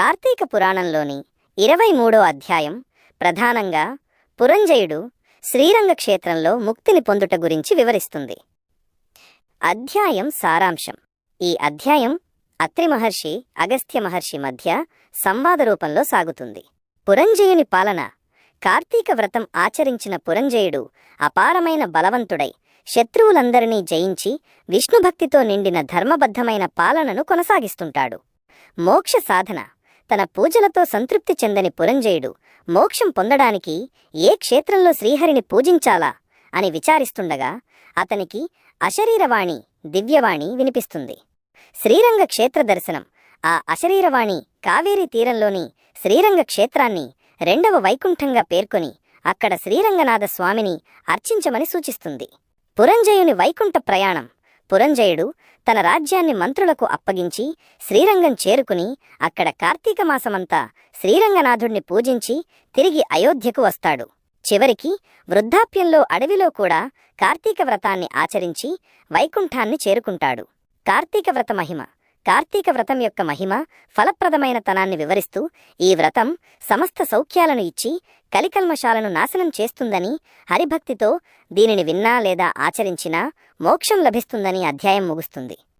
కార్తీక పురాణంలోని ఇరవై మూడో అధ్యాయం ప్రధానంగా పురంజయుడు శ్రీరంగ క్షేత్రంలో ముక్తిని పొందుట గురించి వివరిస్తుంది. అధ్యాయం సారాంశం. ఈ అధ్యాయం అత్రి మహర్షి అగస్త్య మహర్షి మధ్య సంవాద రూపంలో సాగుతుంది. పురంజయుని పాలన కార్తీక వ్రతం ఆచరించిన పురంజయుడు అపారమైన బలవంతుడై శత్రువులందరినీ జయించి విష్ణుభక్తితో నిండిన ధర్మబద్ధమైన పాలనను కొనసాగిస్తుంటాడు. మోక్ష సాధన తన పూజలతో సంతృప్తి చెందని పురంజయుడు మోక్షం పొందడానికి ఏ క్షేత్రంలో శ్రీహరిని పూజించాలా అని విచారిస్తుండగా అతనికి అశరీరవాణి దివ్యవాణి వినిపిస్తుంది. శ్రీరంగ క్షేత్ర దర్శనం. ఆ అశరీరవాణి కావేరీ తీరంలోని శ్రీరంగ క్షేత్రాన్ని రెండవ వైకుంఠంగా పేర్కొని అక్కడ శ్రీరంగనాథ స్వామిని అర్చించమని సూచిస్తుంది. పురంజయుని వైకుంఠ ప్రయాణం. పురంజయుడు తన రాజ్యాన్ని మంత్రులకు అప్పగించి శ్రీరంగం చేరుకుని అక్కడ కార్తీక మాసమంతా శ్రీరంగనాథుణ్ణి పూజించి తిరిగి అయోధ్యకు వస్తాడు. చివరికి వృద్ధాప్యంలో అడవిలో కూడా కార్తీక వ్రతాన్ని ఆచరించి వైకుంఠాన్ని చేరుకుంటాడు. కార్తీక వ్రత మహిమ కార్తీక వ్రతం యొక్క మహిమ ఫలప్రదమైన తనాన్ని వివరిస్తూ ఈ వ్రతం సమస్త సౌఖ్యాలను ఇచ్చి కలికల్మషాలను నాశనం చేస్తుందని హరిభక్తితో దీనిని విన్నా లేదా ఆచరించినా మోక్షం లభిస్తుందని అధ్యాయం ముగుస్తుంది.